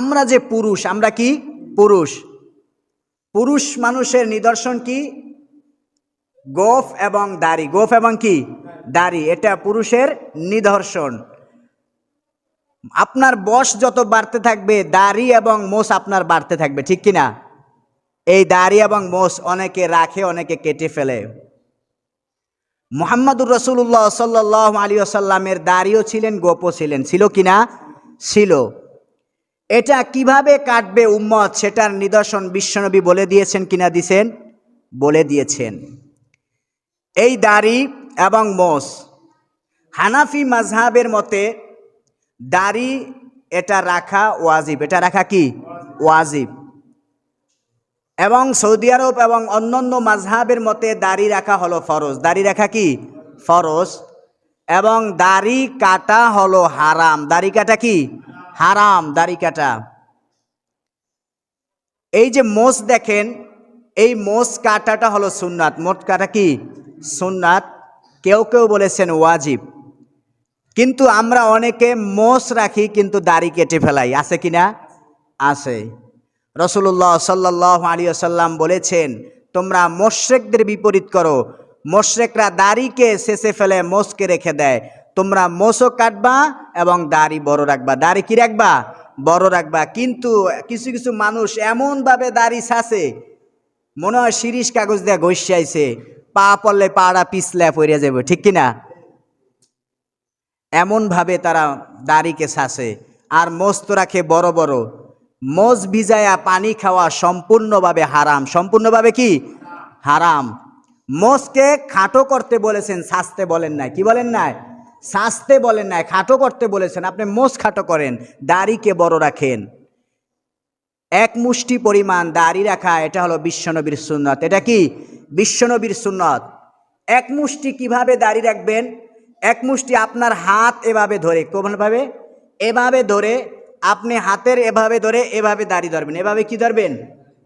আমরা যে পুরুষ, আমরা কি? পুরুষ। পুরুষ মানুষের নিদর্শন কি? গোফ এবং দাড়ি। গোফ এবং কি? দাড়ি। এটা পুরুষের নিদর্শন। আপনার বয়স যত বাড়তে থাকবে, দাড়ি এবং মোষ আপনার বাড়তে থাকবে, ঠিক কি না এই দাড়ি এবং মোষ অনেকে রাখে, অনেকে কেটে ফেলে। মোহাম্মদুর রসুল্লাহ সাল্লাহ আলী আসাল্লামের দাড়িও ছিলেন, গোপও ছিলেন। ছিল কি না ছিল। এটা কীভাবে কাটবে উম্মত? সেটার নিদর্শন বিশ্বনবী বলে দিয়েছেন কিনা দিছেন? বলে দিয়েছেন। এই দাড়ি এবং মোষ, হানাফি মাজহাবের মতে দাড়ি এটা রাখা ওয়াজিব। এটা রাখা কি? ওয়াজিব। এবং সৌদি আরব এবং অন্যান্য মাজহাবের মতে দাড়ি রাখা হলো ফরজ। দাড়ি রাখা কি? ফরজ। এবং দাড়ি কাটা হলো হারাম। দাড়ি কাটা কি? হারাম, দাড়ি কাটা। এই যে মোষ দেখেন, এই মোষ কাটাটা হলো সুন্নাত। মোট কাটা কি? সুন্নাত। কেউ কেউ বলেছেন ওয়াজিব। কিন্তু আমরা অনেকে মোষ রাখি, কিন্তু দাড়ি কেটে ফেলাই। আছে কি না? আছে। রসুল্লাহ সাল্লাহ আলী সাল্লাম বলেছেন, তোমরা মোশেকদের বিপরীত করো। মোশেকরা দাড়িকে শেষে ফেলে, মোষকে রেখে দেয়। তোমরা মোষও কাটবা এবং দাড়ি বড় রাখবা। দাড়ি কি রাখবা? বড় রাখবা। কিন্তু কিছু কিছু মানুষ এমনভাবে দাড়ি ছাসে মনে হয় শিরিষ কাগজ দিয়ে ঘষাইছে, পা পড়লে পাড়া পিছলে পড়ে যাবে, ঠিক কিনা? এমনভাবে তারা দাড়িকে ছাসে আর মোস্ত রাখে বড় বড়। মোজ ভিজায়া পানি খাওয়া সম্পূর্ণভাবে হারাম। সম্পূর্ণভাবে কি? হারাম। মোজকে খাটো করতে বলেছেন, সাজতে বলেন নাই। কি বলেন নাই? সাজতে বলেন নাই খাটো করতে বলেছেন। আপনি মোজ খাটো করেন, দাড়িকে বড় রাখেন। এক মুষ্টি পরিমাণ দাড়ি রাখা, এটা হলো বিশ্বনবীর সুন্নত। এটা কি? বিশ্বনবীর সুন্নত। এক মুষ্টি কীভাবে দাড়ি রাখবেন? এক মুষ্টি আপনার হাত এভাবে ধরে, কোনভাবে? এভাবে ধরে, আপনি হাতের এভাবে ধরে, এভাবে দাড়ি ধরবেন। এভাবে কি ধরবেন?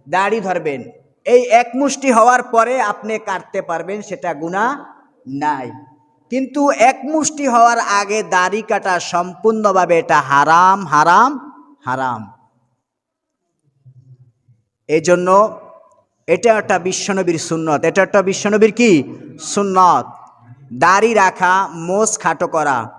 দাড়ি ধরবেন। এই এক মুষ্টি হওয়ার পরে আপনি কাটতে পারবেন, সেটা গুণা নাই। কিন্তু এক মুষ্টি হওয়ার আগে দাড়ি কাটা সম্পূর্ণভাবে এটা হারাম হারাম হারাম। এই জন্য এটা একটা বিশ্বনবীর সুন্নত। এটা একটা বিশ্বনবীর কি? সুন্নত। দাড়ি রাখা, মোষ খাটো করা।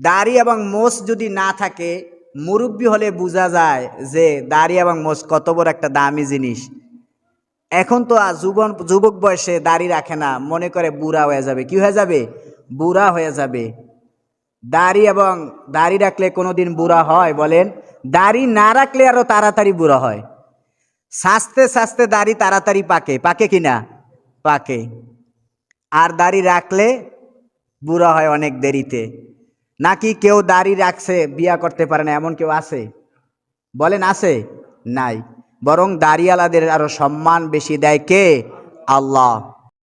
দাড়ি এবং মোষ যদি না থাকে, মুরব্বী হলে বোঝা যায় যে দাড়ি এবং মোষ কত বড় একটা দামি জিনিস। এখন তো আর যুবন, যুবক বয়সে দাড়ি রাখে না, মনে করে বুড়া হয়ে যাবে। কি হয়ে যাবে? বুড়া হয়ে যাবে। দাড়ি এবং দাড়ি রাখলে কোনোদিন বুড়া হয়, বলেন। দাড়ি না রাখলে আরও তাড়াতাড়ি বুড়া হয়। সাজতে সাজতে দাড়ি তাড়াতাড়ি পাকে। পাকে কি না? পাকে। আর দাড়ি রাখলে বুড়া হয় অনেক দেরিতে। নাকি কেউ দাড়ি রাখছে, বিয়া করতে পারে না, এমন কেউ আছে? বলেন, আছে? নাই। বরং দাঁড়িয়ালাদের আরও সম্মান বেশি দেয় কে? আল্লাহ।